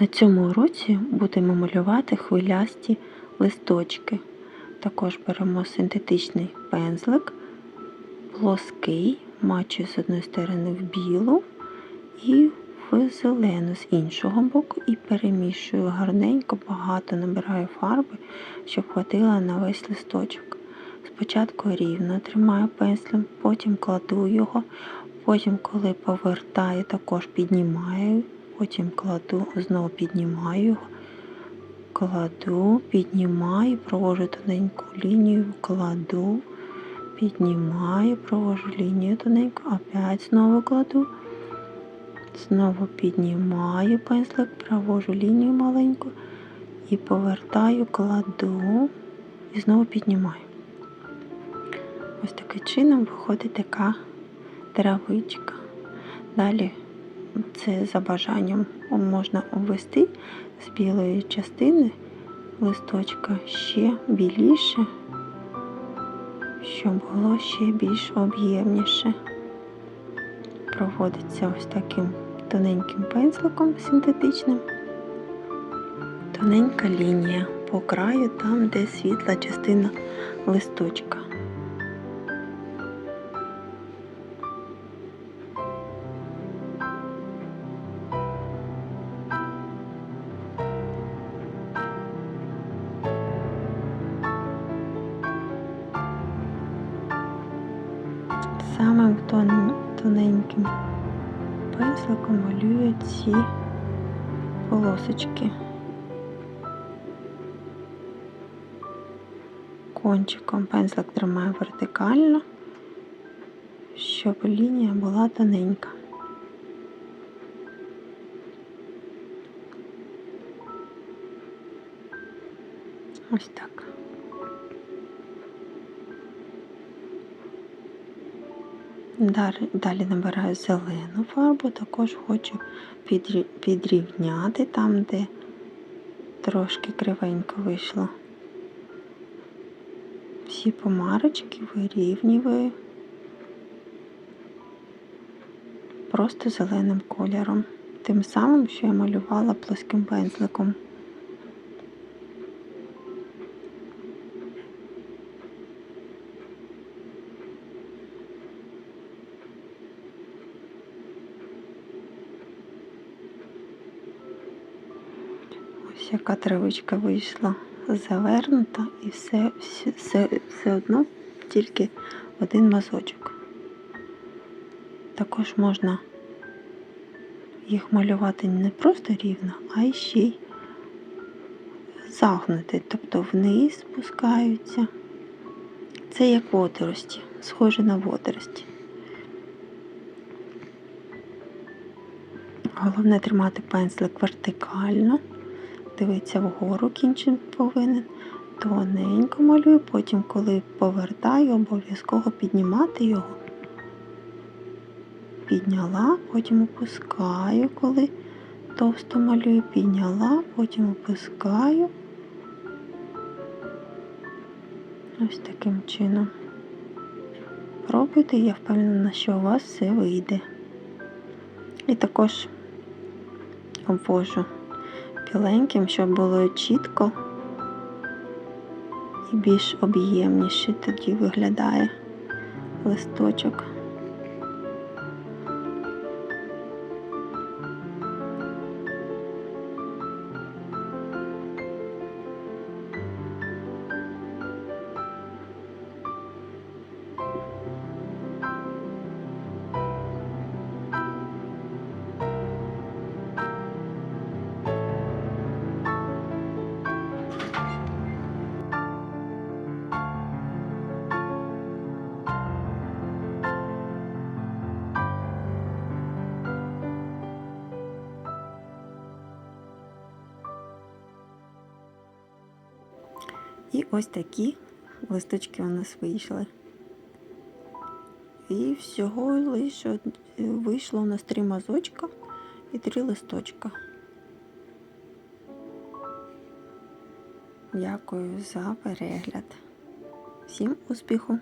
На цьому уроці будемо малювати хвилясті листочки. Також беремо синтетичний пензлик, плоский, мачу з одної сторони в білу і в зелену з іншого боку і перемішую гарненько, багато набираю фарби, щоб хватило на весь листочок. Спочатку рівно тримаю пензлем, потім кладу його, потім, коли повертаю, також піднімаю, потім кладу, знову піднімаю його, кладу, піднімаю, провожу тоненьку лінію, кладу, піднімаю, провожу лінію тоненьку, опять знову кладу, знову піднімаю пензлик, провожу лінію маленьку і повертаю, кладу і знову піднімаю. Ось таким чином виходить така травичка. Далі це за бажанням можна обвести з білої частини листочка ще біліше, щоб було ще більш об'ємніше. Проводиться ось таким тоненьким пензликом синтетичним. Тоненька лінія по краю, там, де світла частина листочка. Самим тон- тоненьким пензликом малюю ці полосочки. Кончиком пензлик тримаю вертикально, щоб лінія була тоненька. Ось так. Далі, набираю зелену фарбу, також хочу підрівняти там, де трошки кривенько вийшло. Всі помарочки вирівнюю просто зеленим кольором. Тим самим, що я малювала плоским пензликом. Ось яка травичка вийшла завернута і все, все, все, одно тільки один мазочок. Також можна їх малювати не просто рівно, а ще й загнути, тобто вниз спускаються. Це як водорості, схоже на водорості. Головне тримати пензлик вертикально, дивитися вгору кінчик повинен. Тоненько малюю, потім, коли повертаю, обов'язково піднімати його. Підняла, потім опускаю, коли товсто малюю, підняла, потім опускаю. Ось таким чином. Пробуйте, я впевнена, що у вас все вийде. І також обвожу біленьким, щоб було чітко і більш об'ємніше тоді виглядає листочок. І ось такі листочки у нас вийшли. І всього лише вийшло у нас три мазочка і три листочка. Дякую за перегляд. Всім успіху!